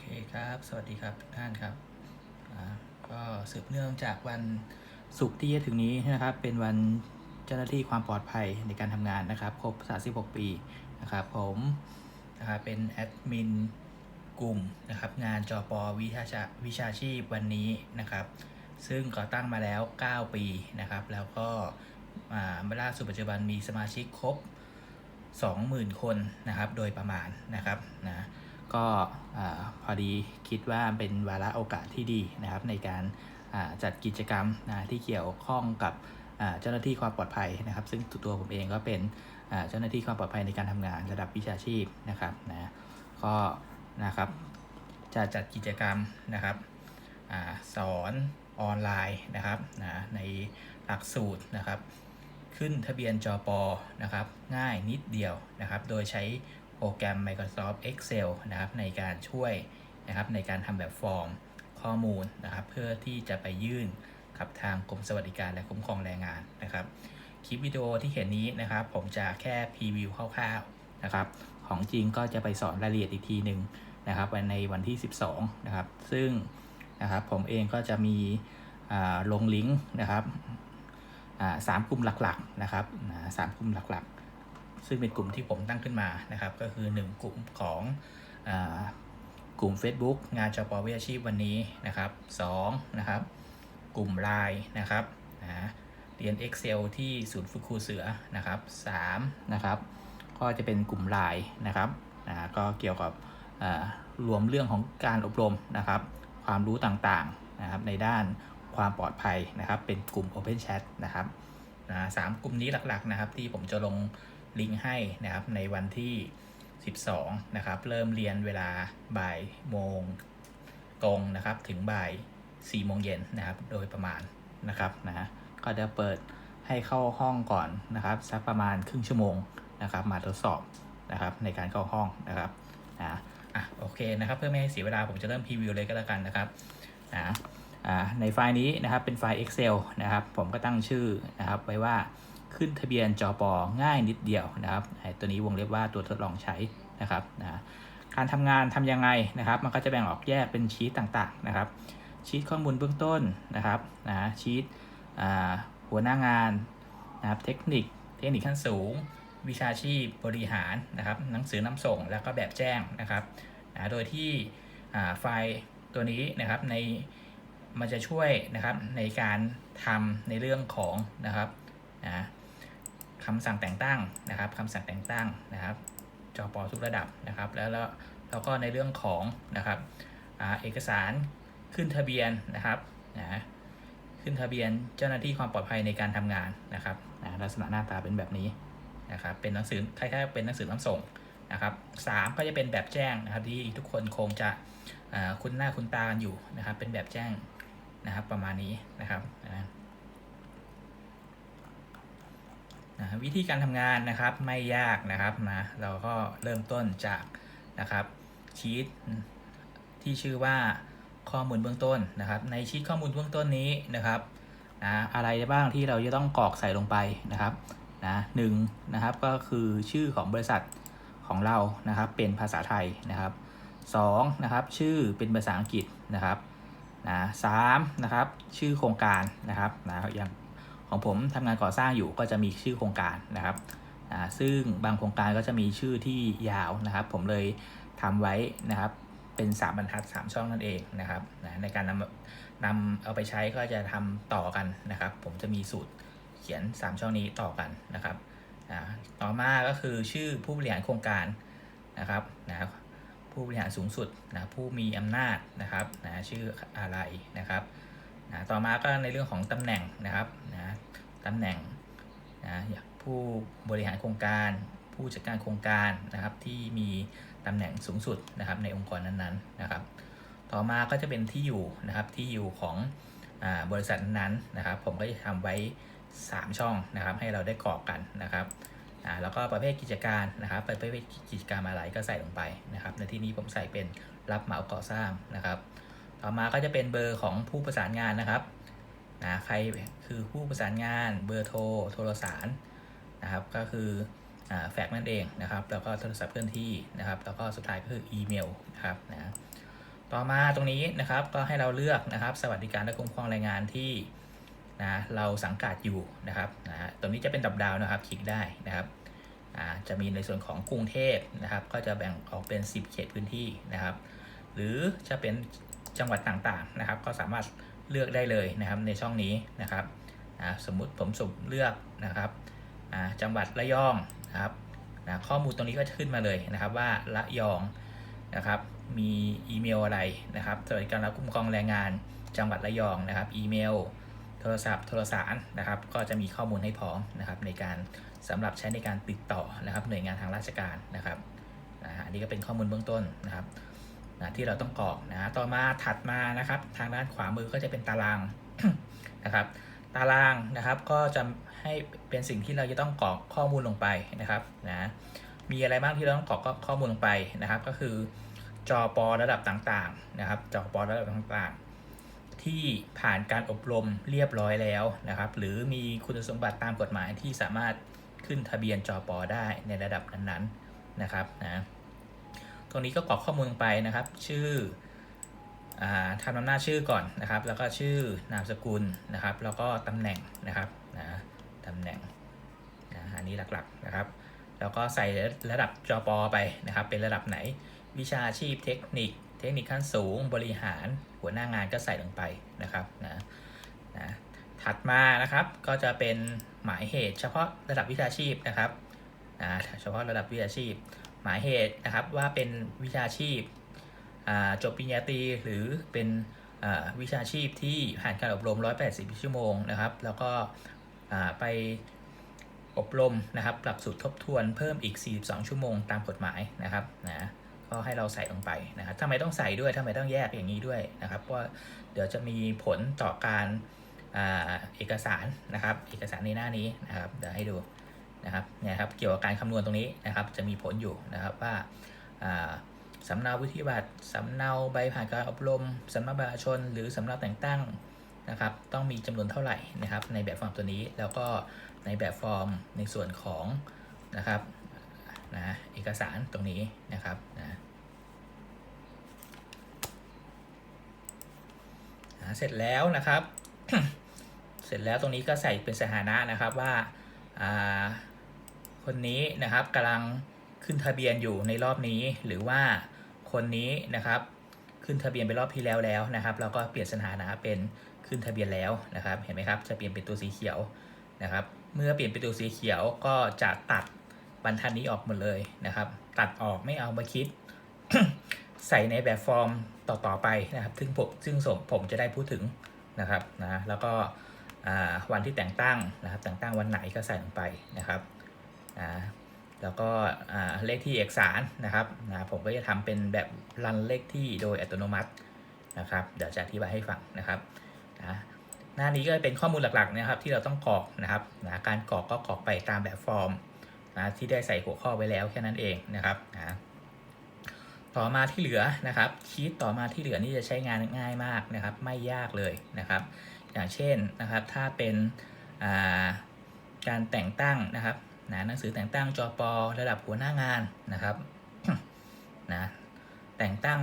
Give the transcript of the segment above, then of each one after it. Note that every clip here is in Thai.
เคครับ สวัสดีครับทุกท่านครับ ก็สืบเนื่องจากวันศุกร์ที่จะถึงนี้นะครับ เป็นวันเจ้าหน้าที่ความปลอดภัยในการทำงานนะครับ ครบ 36 ปีนะครับ ผมนะครับเป็นแอดมินกลุ่มนะครับ งานจอปอวิชาชวิชาชีพวันนี้นะครับ ซึ่งก่อตั้งมาแล้ว 9 ปีนะครับ แล้วก็อ่าล่าสุดปัจจุบันมีสมาชิกครบ 20,000 คนนะครับ โดยประมาณนะครับนะ ก็พอดีคิดว่าเป็นวาระโอกาสที่ดีนะครับ ในการจัดกิจกรรมนะที่เกี่ยวข้องกับเจ้าหน้าที่ความปลอดภัยนะครับ ซึ่งตัวผมเองก็เป็นเจ้าหน้าที่ความปลอดภัยในการทำงานระดับวิชาชีพนะครับนะก็นะครับจะจัดกิจกรรมนะครับอสอนออนไลน์นะครับนะในหลักสูตรนะครับ ขึ้นทะเบียนจอปอนะครับ ง่ายนิดเดียวนะครับ โดยใช้ โปรแกรม Microsoft Excel นะครับในการช่วยนะครับในการทำแบบฟอร์มข้อมูลนะครับ เพื่อที่จะไปยื่นกับทางกรมสวัสดิการและคุ้มครองแรงงานนะครับ คลิปวิดีโอที่เห็นนี้นะครับ ผมจะแค่พรีวิวคร่าวๆนะครับ ของจริงก็จะไปสอนรายละเอียดอีกทีหนึ่งนะครับวันในวันที่ 12 นะครับ ซึ่งนะครับผมเองก็จะมีอ่าลงลิงก์นะครับอ่าสามกลุ่มหลักๆนะครับสามกลุ่มหลักๆ ซึ่งเป็นกลุ่มที่ผมตั้งขึ้นมานะครับ ก็คือ 1 กลุ่มของอกลุ่ม Facebook งานจปวิชาชีพวันนี้นะครับ2นะครับกลุ่ม Line นะครับนะเรียน Excel ที่ศูนย์ฝึกครูเสือนะครับ3นะครับก็จะเป็นกลุ่ม Line นะครับนะก็เกี่ยวกับรวมเรื่องของการอบรมนะครับ ความรู้ต่างๆนะครับในด้านความปลอดภัยนะครับ เป็นกลุ่ม Open Chat นะครับนะสามกลุ่มนี้หลักๆนะครับที่ผมจะลง ลิงก์ให้นะครับในวันที่ 12 นะครับ เริ่มเรียนเวลาบ่ายโมงตรงนะครับถึงบ่าย4โมงเย็นนะครับ โดยประมาณนะครับนะก็จะเปิดให้เข้าห้องก่อนนะครับสักประมาณครึ่งชั่วโมงนะครับ มาทดสอบนะครับในการเข้าห้องนะครับนะอะโอเคนะครับ เพื่อไม่ให้เสียเวลาผมจะเริ่มพรีวิวเลยก็แล้วกันนะครับนะอ่าในไฟล์นี้นะครับเป็นไฟล์ Excel นะครับ ผมก็ตั้งชื่อนะครับไว้ว่า ขึ้นทะเบียนจอปอง่ายนิดเดียวนะครับไอตัวนี้วงเล็บว่าตัวทดลองใช้นะครับนะการทำงานทำยังไงนะครับ มันก็จะแบ่งออกแยกเป็นชีตต่างๆนะครับ ชีตข้อมูลเบื้องต้นนะครับนะชีตหัวหน้างานนะครับเทคนิคเทคนิคขั้นสูง วิชาชีพบริหารนะครับ หนังสือนำส่งแล้วก็แบบแจ้งนะครับนะโดยที่ไฟล์ตัวนี้นะครับในมันจะช่วยนะครับในการทำในเรื่องของนะครับนะ คำสั่งแต่งตั้งนะครับคำสั่งแต่งตั้งนะครับจอปอทุกระดับนะครับ แล้วแล้วแล้วก็ในเรื่องของนะครับอเอกสารขึ้นทะเบียนนะครับนะขึ้นทะเบียนเจ้าหน้าที่ความปลอดภัยในการทำงานนะครับนะลักษณะหน้าตาเป็นแบบนี้นะครับ เป็นหนังสือคล้ายๆเป็นหนังสือน้ำส่งนะครับสามก็จะเป็นแบบแจ้งนะครับที่ทุกคนคงจะคุ้นหน้าคุ้นตากันอยู่นะครับ เป็นแบบแจ้งนะครับประมาณนี้นะครับนะ นะวิธีการทำงานนะครับไม่ยากนะครับนะเราก็เริ่มต้นจากนะครับชีตที่ชื่อว่าข้อมูลเบื้องต้นนะครับ ในชีตข้อมูลเบื้องต้นนี้นะครับนะอะไรบ้างที่เราจะต้องกรอกใส่ลงไปนะครับนะหนึ่งนะครับก็คือชื่อของบริษัทของเรานะครับเป็นภาษาไทยนะครับสองนะครับชื่อเป็นภาษาอังกฤษนะครับนะสามนะครับชื่อโครงการนะครับนะอย่าง ของผมทำงานก่อสร้างอยู่ก็จะมีชื่อโครงการนะครับซึ่งบางโครงการก็จะมีชื่อที่ยาวนะครับ ผมเลยทำไว้นะครับเป็น 3 บรรทัด 3 ช่องนั่นเองนะครับนะในการนำนำเอาไปใช้ก็จะทำต่อกันนะครับ ผมจะมีสูตรเขียน 3 ช่องนี้ต่อกันนะครับต่อมาก็คือชื่อผู้บริหารโครงการนะครับนะผู้บริหารสูงสุดนะผู้มีอำนาจนะครับนะชื่ออะไรนะครับ นะต่อมาก็ในเรื่องของตำแหน่งนะครับนะตำแหน่งนะอย่างผู้บริหารโครงการ ผู้จัดการโครงการนะครับที่มีตำแหน่งสูงสุดนะครับในองค์กรนั้นๆนะครับ ต่อมาก็จะเป็นที่อยู่นะครับที่อยู่ของอบริษัทนั้นๆนะครับ ผมก็จะทำไว้ 3 ช่องนะครับ ให้เราได้กรอกกันนะครับแล้วก็ประเภทกิจการนะครับประเภทกิจการอะไรก็ใส่ลงไปนะครับ ในที่นี้ผมใส่เป็นรับเหมาก่อสร้างนะครับ ต่อมาก็จะเป็นเบอร์ของผู้ประสานงานนะครับนะใครคือผู้ประสานงานเบอร์โทรโทรสารนะครับ ก็คืออแฟกซ์นั่นเองนะครับ แล้วก็โทรศัพท์เคลื่อนที่นะครับ แล้วก็สุดท้ายก็คืออีเมลนะครับนะต่อมาตรงนี้นะครับก็ให้เราเลือกนะครับ สวัสดิการและคุ้มครองแรงงานที่นะเราสังกัดอยู่นะครับนะตรงนี้จะเป็นดับดาวนะครับคลิกได้นะครับอ่าจะมีในส่วนของกรุงเทพนะครับ ก็จะแบ่งออกเป็น 10 เขตพื้นที่นะครับ หรือจะเป็น จังหวัดต่างๆนะครับ ก็สามารถเลือกได้เลยนะครับในช่องนี้นะครับอ่าสมมุติผมสุ่มเลือกนะครับอ่าจังหวัดระยองนะครับนะข้อมูลตรงนี้ก็จะขึ้นมาเลยนะครับว่าระยองนะครับมีอีเมลอะไรนะครับสวัสดิการและคุ้มครองแรงงานจังหวัดระยองนะครับ อีเมล โทรศัพท์ โทรสารนะครับ ก็จะมีข้อมูลให้พร้อมนะครับ ในการสำหรับใช้ในการติดต่อนะครับ หน่วยงานทางราชการนะครับอันนี้ก็เป็นข้อมูลเบื้องต้นนะครับ นะที่เราต้องกรอกนะต่อมาถัดมานะครับ ทางด้านขวามือก็จะเป็นตารางนะครับ ตารางนะครับก็จะให้เป็นสิ่งที่เราจะต้องกรอกข้อมูลลงไปนะครับนะมีอะไรบ้างที่เราต้องกรอกข้อมูลลงไปนะครับ ก็คือจอปอระดับต่างๆนะครับ จอปอระดับต่างๆ ที่ผ่านการอบรมเรียบร้อยแล้วนะครับ หรือมีคุณสมบัติตามกฎหมายที่สามารถขึ้นทะเบียนจอปอได้ในระดับนั้นๆนะครับนะ ตรงนี้ก็กรอกข้อมูลลงไปนะครับ ชื่ออาทำนำหน้าชื่อก่อนนะครับ แล้วก็ชื่อนามสกุลนะครับ แล้วก็ตำแหน่งนะครับนะตำแหน่งนะอันนี้หลักๆนะครับ แล้วก็ใส่ระดับจอปอไปนะครับ เป็นระดับไหน วิชาชีพเทคนิค เทคนิคขั้นสูง บริหารหัวหน้างานก็ใส่ลงไปนะครับนะนะถัดมานะครับก็จะเป็นหมายเหตุเฉพาะระดับวิชาชีพนะครับนะเฉพาะระดับวิชาชีพ หมายเหตุนะครับว่าเป็นวิชาชีพจบปริญญาตรีหรือเป็นวิชาชีพที่ผ่านการอบรม 180 ชั่วโมงนะครับ แล้วก็ไปอบรมนะครับหลักสูตรทบทวนเพิ่มอีก 42 ชั่วโมงตามกฎหมายนะครับนะก็ให้เราใส่ลงไปนะครับทำไมต้องใส่ด้วยทำไมต้องแยกอย่างนี้ด้วยนะครับเพราะว่าเดี๋ยวจะมีผลต่อการอเอกสารนะครับ เอกสารในหน้านี้นะครับเดี๋ยวให้ดู นะครับเนี่ยครับเกี่ยวกับการคำนวณตรงนี้นะครับจะมีผลอยู่นะครับว่าสำเนาวุฒิบัตรสำเนาใบผ่านการอบรมสำเนาประชาชน หรือสำเนาแต่งตั้งนะครับต้องมีจำนวนเท่าไหร่นะครับในแบบฟอร์มตัวนี้แล้วก็ในแบบฟอร์มในส่วนของนะครับนะเอกสารตรงนี้นะครับนะเสร็จแล้วนะครับ เสร็จแล้วตรงนี้ก็ใส่เป็นสถานะนะครับว่าอ่า คนนี้นะครับกำลังขึ้นทะเบียนอยู่ในรอบนี้ หรือว่าคนนี้นะครับขึ้นทะเบียนไปรอบที่แล้วแล้วนะครับแล้วก็เปลี่ยนสถานะเป็นขึ้นทะเบียนแล้วนะครับ เห็นไหมครับจะเปลี่ยนเป็นตัวสีเขียวนะครับ เมื่อเปลี่ยนเป็นตัวสีเขียวก็จะตัดบรรทัดนี้ออกหมดเลยนะครับ ตัดออกไม่เอามาคิด ใส่ในแบบฟอร์มต่อๆไปนะครับ ซึ่งผมซึ่งผมผมจะได้พูดถึงนะครับนะแล้วก็วันที่แต่งตั้งนะครับ แต่งตั้งวันไหนก็ใส่ลงไปนะครับ นะแล้วก็เลขที่เอกสารนะครับนะผมก็จะทำเป็นแบบรันเลขที่โดยอัตโนมัตินะครับ เดี๋ยวจะอธิบายให้ฟังนะครับนะหน้านี้ก็เป็นข้อมูลหลักๆนะครับที่เราต้องกรอกนะครับนะการกรอกก็กรอกไปตามแบบฟอร์มนะที่ได้ใส่หัวข้อไว้แล้วแค่นั้นเองนะครับนะต่อมาที่เหลือนะครับชีตต่อมาที่เหลือนี่จะใช้งานง่ายมากนะครับ ไม่ยากเลยนะครับ อย่างเช่นนะครับถ้าเป็นการแต่งตั้งนะครับ นะหนังสือแต่งตั้งจอปอระดับหัวหน้างานนะครับนะแต่งตั้ง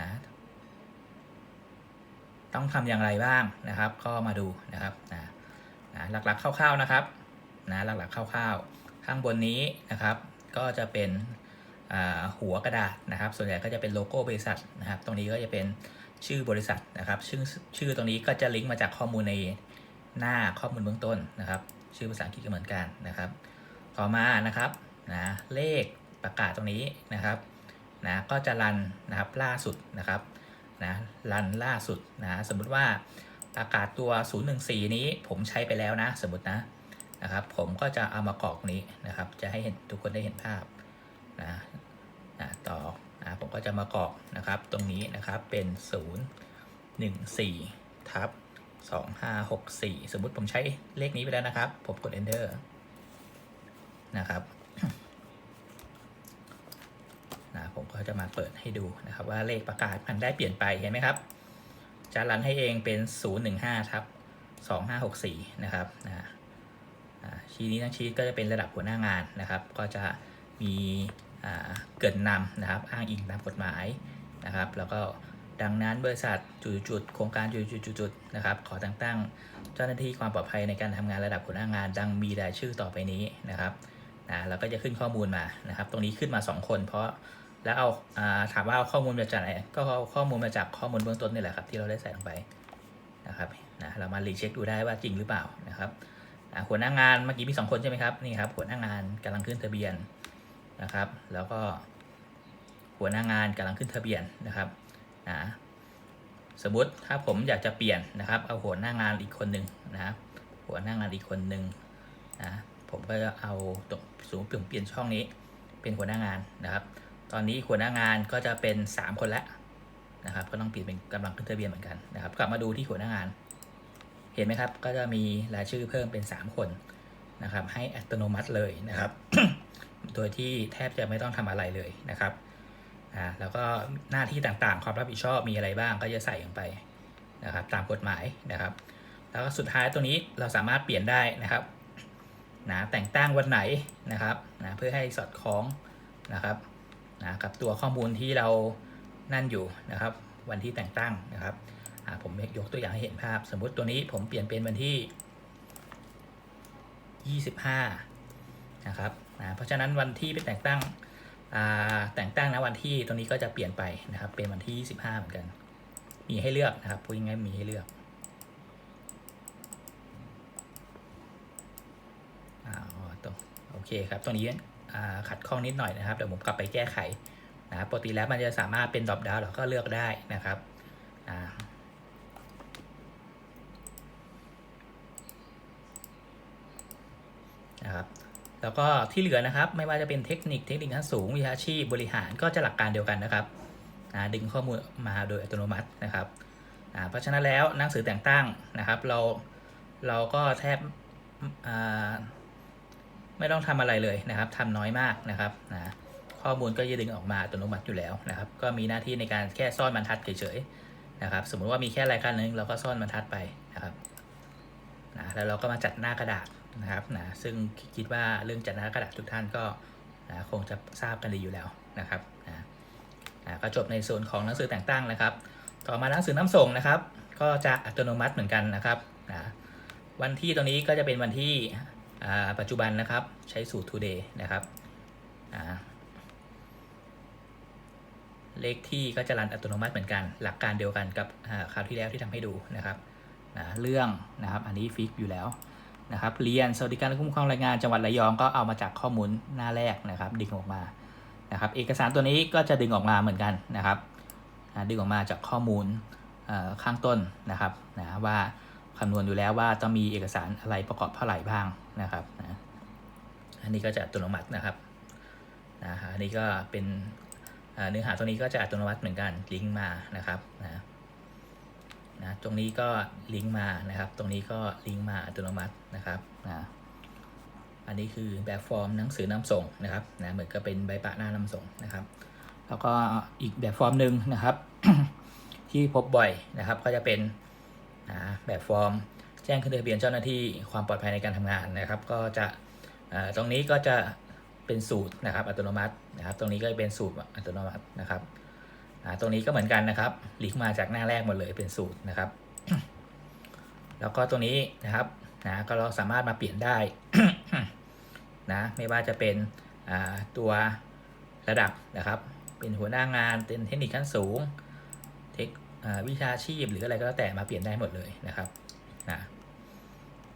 นะต้องทำอย่างไรบ้างนะครับ ก็มาดูนะครับนะนะหลักๆคร่าวๆนะครับนะหลักๆคร่าวๆ ข้างบนนี้นะครับ ก็จะเป็นหัวกระดาษนะครับ ส่วนใหญ่ก็จะเป็นโลโก้บริษัทนะครับ ตรงนี้ก็จะเป็นชื่อบริษัทนะครับ ชื่อชื่อตรงนี้ก็จะลิงก์มาจากข้อมูลในหน้าข้อมูลเบื้องต้นนะครับ ชื่อภาษาอังกฤษก็เหมือนกันนะครับ ต่อมานะครับนะเลขประกาศตรงนี้นะครับนะก็จะรันนะครับล่าสุดนะครับนะรันล่าสุดนะสมมุติว่าประกาศตัว 014 นี้ผมใช้ไปแล้วนะ สมมตินะนะครับผมก็จะเอามากรอกนี้นะครับ จะให้เห็นทุกคนได้เห็นภาพนะนะต่อนะผมก็จะมากรอกนะครับ ตรงนี้นะครับเป็น 0 1 4ทับ 2 5 6 4 สมมุติผมใช้เลขนี้ไปแล้วนะครับ ผมกด enter นะครับนะผมก็จะมาเปิดให้ดูนะครับว่าเลขประกาศมันได้เปลี่ยนไปเห็นไหมครับจะรันให้เองเป็น 015ทับ2564 นะครับนะชีทนี้ทั้งชีทก็จะเป็นระดับหัวหน้างานนะครับ ก็จะมีเกิดนำนะครับ อ้างอิงตามกฎหมายนะครับ แล้วก็ ดังนั้นบริษัทจุดๆโครงการจุดๆๆนะครับขอแต่งตั้งเจ้าหน้าที่ความปลอดภัยในการทำงานระดับหัวหน้างาน ดังมีรายชื่อต่อไปนี้นะครับนะแล้วก็จะขึ้นข้อมูลมานะครับ ตรงนี้ขึ้นมา 2 คน เพราะแล้วเอาถามว่าเอาข้อมูลมาจากไหนก็เอาข้อมูลมาจากข้อมูลเบื้องต้นนี่แหละครับที่เราได้ใส่ลงไปนะครับนะเรามารีเช็คดูได้ว่าจริงหรือเปล่านะครับหัวหน้างานเมื่อกี้มี 2 คนใช่ไหมครับนี่ครับหัวหน้างานกำลังขึ้นทะเบียนนะครับ แล้วก็หัวหน้างานกำลังขึ้นทะเบียนนะครับ นะสมมติถ้าผมอยากจะเปลี่ยนนะครับ เอาหัวหน้างานอีกคนหนึ่งนะครับหัวหน้างานอีกคนหนึ่งนะผมก็จะเอาตรงสูงเปลี่ยนเปลี่ยนช่องนี้เป็นหัวหน้างานนะครับ ตอนนี้หัวหน้างานก็จะเป็น 3 คนแล้วนะครับ ก็ต้องเปลี่ยนเป็นกำลังขึ้นทะเบียนเหมือนกันนะครับ กลับมาดูที่หัวหน้างาน เห็นไหมครับ ก็จะมีรายชื่อเพิ่มเป็น 3 คนนะครับ ให้อัตโนมัติเลยนะครับ โดยที่แทบจะไม่ต้องทำอะไรเลยนะครับ อ่าแล้วก็หน้าที่ต่างๆ ความรับผิดชอบมีอะไรบ้างก็จะใส่ลงไปนะครับตามกฎหมายนะครับ แล้วก็สุดท้ายตัวนี้เราสามารถเปลี่ยนได้นะครับนะแต่งตั้งวันไหนนะครับนะเพื่อให้สอดคล้องนะครับนะกับตัวข้อมูลที่เรานั่นอยู่นะครับ วันที่แต่งตั้งนะครับผมยกตัวอย่างให้เห็นภาพ สมมุติตัวนี้ผมเปลี่ยนเป็นวันที่ 25นะครับนะเพราะฉะนั้นวันที่เป็นแต่งตั้ง แต่งตั้งนะวันที่ตรงนี้ก็จะเปลี่ยนไปนะครับ เป็นวันที่ 25 เหมือนกัน มีให้เลือกนะครับพูดง่ายมีให้เลือกอ๋อตรงโอเคครับตรงนี้ขัดข้องนิดหน่อยนะครับเดี๋ยวผมกลับไปแก้ไขนะครับปกติแล้วมันจะสามารถเป็นดรอปดาวเราก็เลือกได้นะครับนะครับ แล้วก็ที่เหลือนะครับ ไม่ว่าจะเป็นเทคนิคเทคนิคขั้นสูงวิชาชีพบริหารก็จะหลักการเดียวกันนะครับดึงข้อมูลมาโดยอัตโนมัตินะครับเพราะฉะนั้นแล้วหนังสือแต่งตั้งนะครับ เราเราก็แทบไม่ต้องทำอะไรเลยนะครับทำน้อยมากนะครับนะข้อมูลก็จะดึงออกมาอัตโนมัติอยู่แล้วนะครับ ก็มีหน้าที่ในการแค่ซ่อนบรรทัดเฉยๆนะครับ สมมุติว่ามีแค่รายการหนึ่งเราก็ซ่อนบรรทัดไปนะครับนะแล้วเราก็มาจัดหน้ากระดาษ นะครับนะซึ่งคิดว่าเรื่องจัดหน้ากระดาษทุกท่านก็นะคงจะทราบกันดีอยู่แล้วนะครับนะนะก็จบในส่วนของหนังสือแต่งตั้งนะครับ ต่อมาหนังสือน้ำส่งนะครับ ก็จะอัตโนมัติเหมือนกันนะครับนะวันที่ตรงนี้ก็จะเป็นวันที่ปัจจุบันนะครับใช้สูตร today นะครับเลขที่ก็จะรันอัตโนมัติเหมือนกัน หลักการเดียวกันกับคราวที่แล้วที่ทำให้ดูนะครับนะเรื่องนะครับอันนี้ฟิกอยู่แล้ว นะครับเรียนสวัสดิการและคุ้มครองแรงงานจังหวัดระยองก็เอามาจากข้อมูลหน้าแรกนะครับ ดึงออกมานะครับ เอกสารตัวนี้ก็จะดึงออกมาเหมือนกันนะครับดึงออกมาจากข้อมูลข้างต้นนะครับนะว่าคำนวณอยู่แล้วว่าต้องมีเอกสารอะไรประกอบเท่าไหร่บ้างนะครับนะอันนี้ก็จะอัตโนมัตินะครับนะอันนี้ก็เป็นเอ่อเนื้อหาตัวนี้ก็จะอัตโนมัติเหมือนกันลิงก์มานะครับนะ นะตรงนี้ก็ลิงก์มานะครับ ตรงนี้ก็ลิงก์มาอัตโนมัตินะครับนะอันนี้คือแบบฟอร์มหนังสือนำส่งนะครับนะเหมือนกับเป็นใบปะหน้านำส่งนะครับ แล้วก็อีกแบบฟอร์มหนึ่งนะครับ ที่พบบ่อยนะครับ ก็จะเป็นนะแบบฟอร์มแจ้งขึ้นทะเบียนเจ้าหน้าที่ความปลอดภัยในการทำงานนะครับ ก็จะตรงนี้ก็จะเป็นสูตรนะครับอัตโนมัตินะครับ ตรงนี้ก็จะเป็นสูตรอัตโนมัตินะครับ ตรงนี้ก็เหมือนกันนะครับลิงก์มาจากหน้าแรกหมดเลยเป็นสูตรนะครับ แล้วก็ตัวนี้นะครับนะก็เราสามารถมาเปลี่ยนได้นะไม่ว่าจะเป็นอ่าตัวระดับนะครับ เป็นหัวหน้างานเป็นเทคนิคขั้นสูง เทคอ่าวิชาชีพหรืออะไรก็แล้วแต่มาเปลี่ยนได้หมดเลยนะครับนะ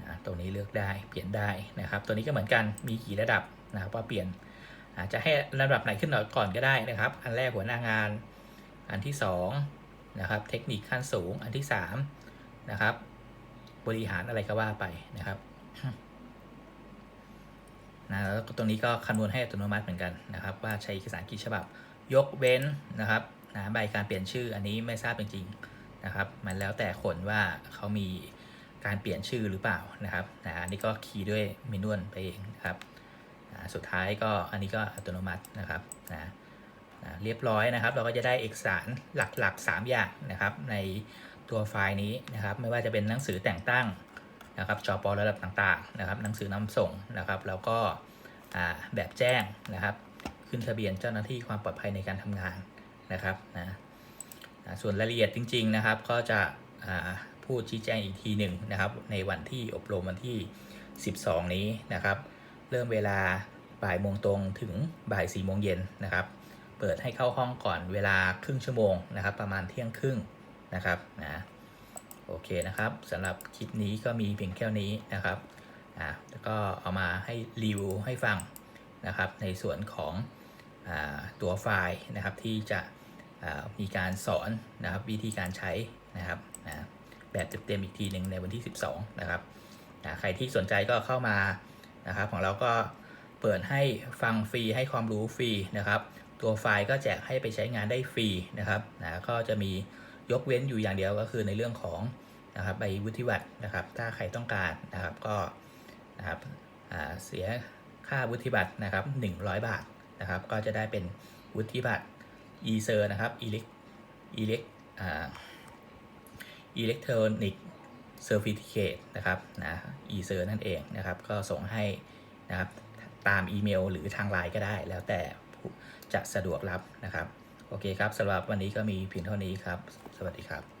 นะตรงนี้เลือกได้เปลี่ยนได้นะครับ ตัวนี้ก็เหมือนกันมีกี่ระดับนะครับว่าเปลี่ยนอาจจะให้ระดับไหนขึ้นหน่อยก่อนก็ได้นะครับ อันแรกหัวหน้างาน อันที่2นะครับเทคนิคขั้นสูงอันที่3นะครับบริหารอะไรก็ว่าไปนะครับนะแล้วตรงนี้ก็คำนวณให้อัตโนมัติเหมือนกันนะครับ ว่าใช้เอกสารกี่ฉบับ ยกเว้นนะครับนะใบการเปลี่ยนชื่ออันนี้ไม่ทราบจริงๆนะครับ มันแล้วแต่คนว่าเขามีการเปลี่ยนชื่อหรือเปล่านะครับนะอันนี้ก็คีย์ด้วยเมนวลไปเองนะครับอ่าสุดท้ายก็อันนี้ก็อัตโนมัตินะครับนะ เรียบร้อยนะครับ เราก็จะได้เอกสารหลักๆ 3 อย่างนะครับ ในตัวไฟล์นี้นะครับ ไม่ว่าจะเป็นหนังสือแต่งตั้งนะครับจอปอระดับต่างๆนะครับ หนังสือนำส่งนะครับ แล้วก็แบบแจ้งนะครับ ขึ้นทะเบียนเจ้าหน้าที่ความปลอดภัยในการทำงานนะครับนะส่วนรายละเอียดจริง ๆนะครับ ก็จะพูดชี้แจงอีกทีหนึ่งนะครับ ในวันที่อบรมวันที่ 12 นี้นะครับ เริ่มเวลาบ่ายโมงตรงถึงบ่ายสี่โมงเย็นนะครับ เปิดให้เข้าห้องก่อนเวลาครึ่งชั่วโมงนะครับ ประมาณเที่ยงครึ่งนะครับนะโอเคนะครับสำหรับคลิปนี้ก็มีเพียงแค่นี้นะครับอ่าแล้วก็เอามาให้รีวิวให้ฟังนะครับ ในส่วนของอาตัวไฟล์นะครับที่จะอ่ามีการสอนนะครับวิธีการใช้นะครับนะแบบเต็มๆอีกทีหนึ่งในวันที่ 12 นะครับอ่าใครที่สนใจก็เข้ามานะครับของเราก็เปิดให้ฟังฟรีให้ความรู้ฟรีนะครับ ตัวไฟล์ก็แจกให้ไปใช้งานได้ฟรีนะครับนะก็จะมียกเว้นอยู่อย่างเดียวก็คือในเรื่องของนะครับใบวุฒิบัตรนะครับ ถ้าใครต้องการนะครับก็นะครับอ่าเสียค่าวุฒิบัตรนะครับ100 บาทนะครับ ก็จะได้เป็นวุฒิบัตร e c e r นะครับ elect elect อ่า electronic certificate นะครับนะ e c e r นั่นเองนะครับ ก็ส่งให้นะครับตามอีเมลหรือทางไลน์ก็ได้แล้วแต่ จะสะดวกรับนะครับ โอเคครับสำหรับวันนี้ก็มีเพียงเท่านี้ครับ สวัสดีครับ